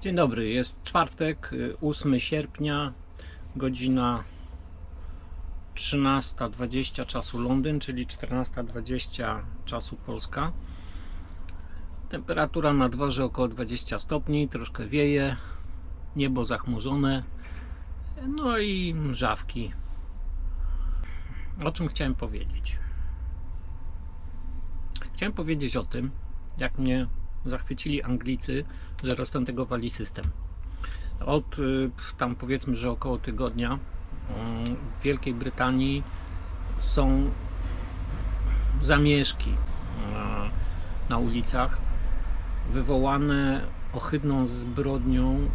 Dzień dobry, jest czwartek, y, 8 sierpnia, godzina 13.20 czasu Londyn, czyli 14.20 czasu Polska. Temperatura na dworze około 20 stopni, troszkę wieje, niebo zachmurzone, no i mrzawki. O czym chciałem powiedzieć? Chciałem powiedzieć o tym, jak mnie zachwycili Anglicy, że roztętegowali system. Od y, tam powiedzmy, że około tygodnia y, w Wielkiej Brytanii są zamieszki y, na ulicach wywołane ohydną zbrodnią,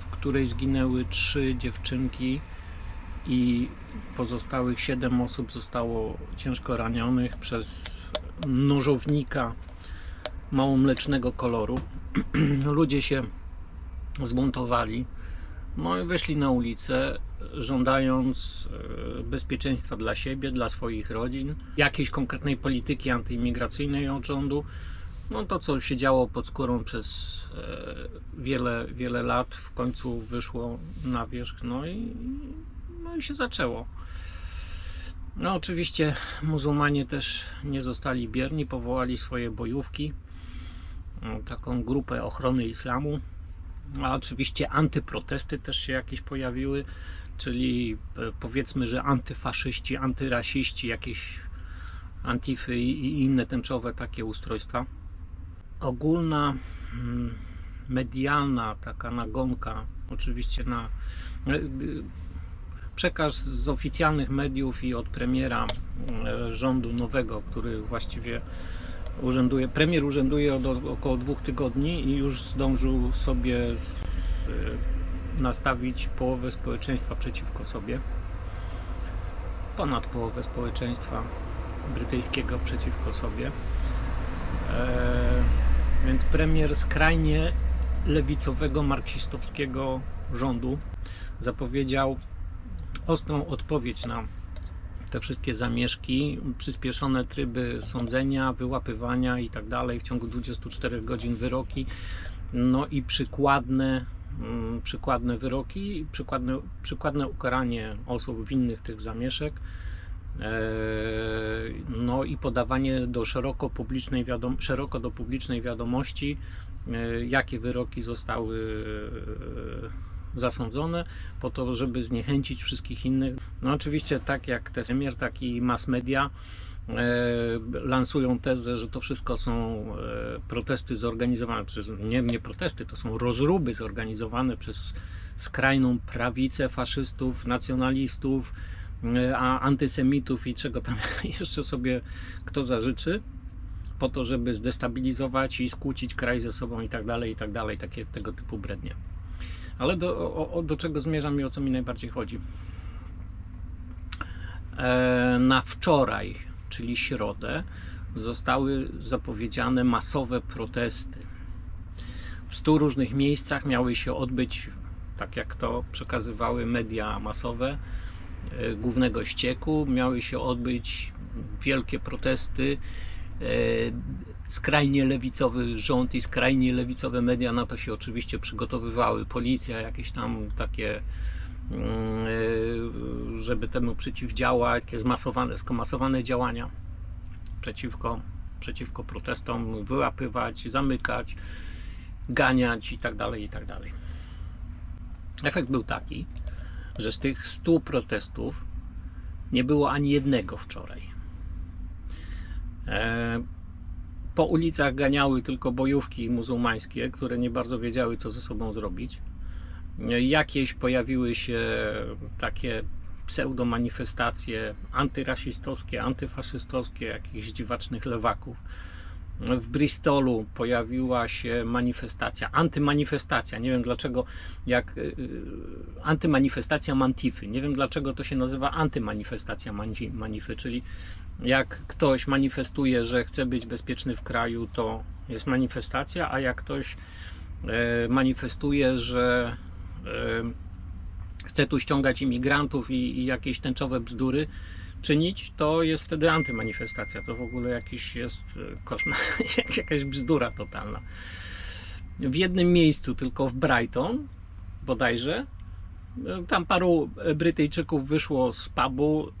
w której zginęły trzy dziewczynki i pozostałych siedem osób zostało ciężko ranionych przez nożownika małomlecznego koloru. Ludzie się zbuntowali, no i wyszli na ulicę, żądając e, bezpieczeństwa dla siebie, dla swoich rodzin, jakiejś konkretnej polityki antyimigracyjnej od rządu. No to, co się działo pod skórą przez e, wiele, wiele lat, w końcu wyszło na wierzch, no i, no i się zaczęło. No oczywiście muzułmanie też nie zostali bierni, powołali swoje bojówki, no, taką grupę ochrony islamu, a oczywiście antyprotesty też się jakieś pojawiły, czyli e, powiedzmy, że antyfaszyści, antyrasiści, jakieś antify i inne tęczowe takie ustrojstwa. Ogólna mm, medialna taka nagonka, oczywiście na e, przekaz z oficjalnych mediów i od premiera e, rządu nowego, który właściwie urzęduje, premier urzęduje od około dwóch tygodni i już zdążył sobie z, nastawić połowę społeczeństwa przeciwko sobie. Ponad połowę społeczeństwa brytyjskiego przeciwko sobie. E, więc premier skrajnie lewicowego, marksistowskiego rządu zapowiedział ostrą odpowiedź na te wszystkie zamieszki, przyspieszone tryby sądzenia, wyłapywania i tak dalej w ciągu 24 godzin wyroki, no i przykładne, mm, przykładne wyroki, przykładne, przykładne ukaranie osób winnych tych zamieszek. E, no i podawanie do szeroko, publicznej szeroko do publicznej wiadomości, e, jakie wyroki zostały e, zasądzone, po to, żeby zniechęcić wszystkich innych. No oczywiście tak jak te premier, tak i mass media e, lansują tezę, że to wszystko są e, protesty zorganizowane, czy nie, nie protesty, to są rozruby zorganizowane przez skrajną prawicę faszystów, nacjonalistów, e, a antysemitów i czego tam jeszcze sobie kto zażyczy po to, żeby zdestabilizować i skłócić kraj ze sobą i tak dalej, i tak dalej, takie tego typu brednie. Ale do, o, o, do czego zmierzam i o co mi najbardziej chodzi? E, na wczoraj, czyli środę, zostały zapowiedziane masowe protesty. W stu różnych miejscach miały się odbyć, tak jak to przekazywały media masowe, e, głównego ścieku, miały się odbyć wielkie protesty skrajnie lewicowy rząd i skrajnie lewicowe media na to się oczywiście przygotowywały. Policja, jakieś tam takie, mm, żeby temu przeciwdziałać, zmasowane, skomasowane działania przeciwko, przeciwko protestom, wyłapywać, zamykać, ganiać i tak dalej, i tak. Efekt był taki, że z tych 100 protestów nie było ani jednego wczoraj. E, po ulicach ganiały tylko bojówki muzułmańskie, które nie bardzo wiedziały, co ze sobą zrobić. Jakieś pojawiły się takie pseudomanifestacje antyrasistowskie, antyfaszystowskie, jakichś dziwacznych lewaków. W Bristolu pojawiła się manifestacja, antymanifestacja. Nie wiem dlaczego, jak y, y, antymanifestacja Mantify. Nie wiem dlaczego to się nazywa antymanifestacja Manify, czyli jak ktoś manifestuje, że chce być bezpieczny w kraju, to jest manifestacja, a jak ktoś e, manifestuje, że e, chce tu ściągać imigrantów i, jakieś tęczowe bzdury czynić, to jest wtedy antymanifestacja. To w ogóle jakiś jest e, koszmar, jakaś bzdura totalna. w jednym miejscu, tylko w Brighton bodajże. Tam paru Brytyjczyków wyszło z pubu,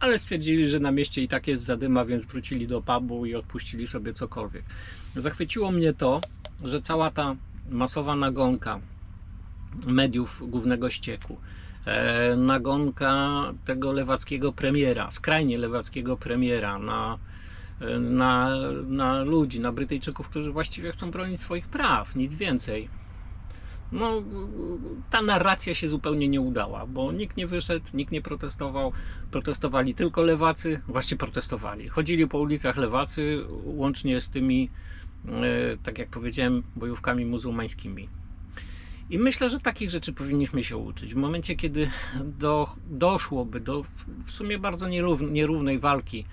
ale stwierdzili, że na mieście i tak jest zadyma, więc wrócili do pubu i odpuścili sobie cokolwiek. Zachwyciło mnie to, że cała ta masowa nagonka mediów głównego ścieku, e, nagonka tego lewackiego premiera, skrajnie lewackiego premiera na, e, na, na ludzi, na Brytyjczyków, którzy właściwie chcą bronić swoich praw, nic więcej. No, ta narracja się zupełnie nie udała, bo nikt nie wyszedł, nikt nie protestował. Protestowali tylko lewacy, właśnie protestowali. Chodzili po ulicach lewacy, łącznie z tymi, e, tak jak powiedziałem, bojówkami muzułmańskimi. I myślę, że takich rzeczy powinniśmy się uczyć. W momencie, kiedy do, doszłoby do w sumie bardzo nierów- nierównej walki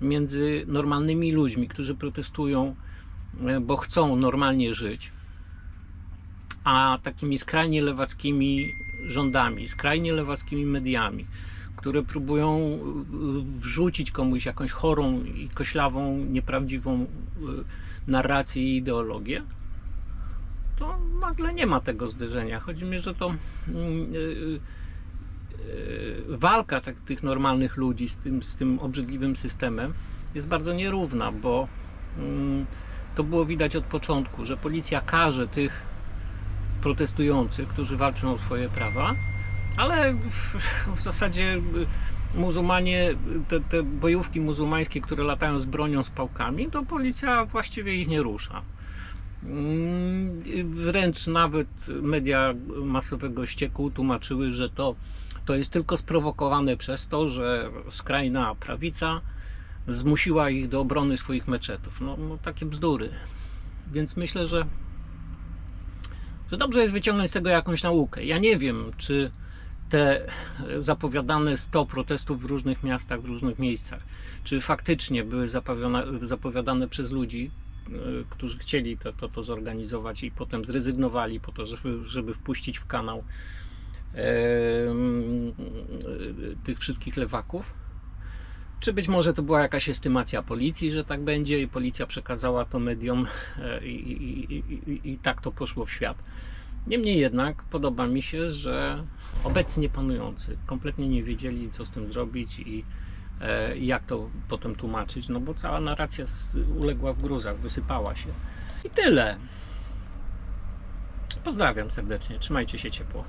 między normalnymi ludźmi, którzy protestują, e, bo chcą normalnie żyć, a takimi skrajnie lewackimi rządami, skrajnie lewackimi mediami, które próbują wrzucić komuś jakąś chorą i koślawą, nieprawdziwą y, narrację i ideologię, to nagle nie ma tego zderzenia. Chodzi mi, że to mm, y, y, walka tak, tych normalnych ludzi z tym, z tym obrzydliwym systemem jest bardzo nierówna, bo mm, to było widać od początku, że policja karze tych protestujących, którzy walczą o swoje prawa, ale w, w zasadzie muzułmanie, te, te bojówki muzułmańskie, które latają z bronią, z pałkami, to policja właściwie ich nie rusza. Mm, Wręcz nawet media masowego ścieku tłumaczyły, że to, to jest tylko sprowokowane przez to, że skrajna prawica zmusiła ich do obrony swoich meczetów. No, no takie bzdury. Więc myślę, że że dobrze jest wyciągnąć z tego jakąś naukę. Ja nie wiem, czy te zapowiadane 100 protestów w różnych miastach, w różnych miejscach, czy faktycznie były zapowiadane, przez ludzi, e, którzy chcieli to, to, to zorganizować i potem zrezygnowali po to, żeby, żeby wpuścić w kanał e, tych wszystkich lewaków. Czy być może to była jakaś estymacja policji, że tak będzie, i policja przekazała to mediom e, i, i, i, i, tak to poszło w świat. Niemniej jednak podoba mi się, że obecnie panujący kompletnie nie wiedzieli, co z tym zrobić i e, jak to potem tłumaczyć, no bo cała narracja uległa w gruzach, wysypała się. I tyle. Pozdrawiam serdecznie, trzymajcie się ciepło.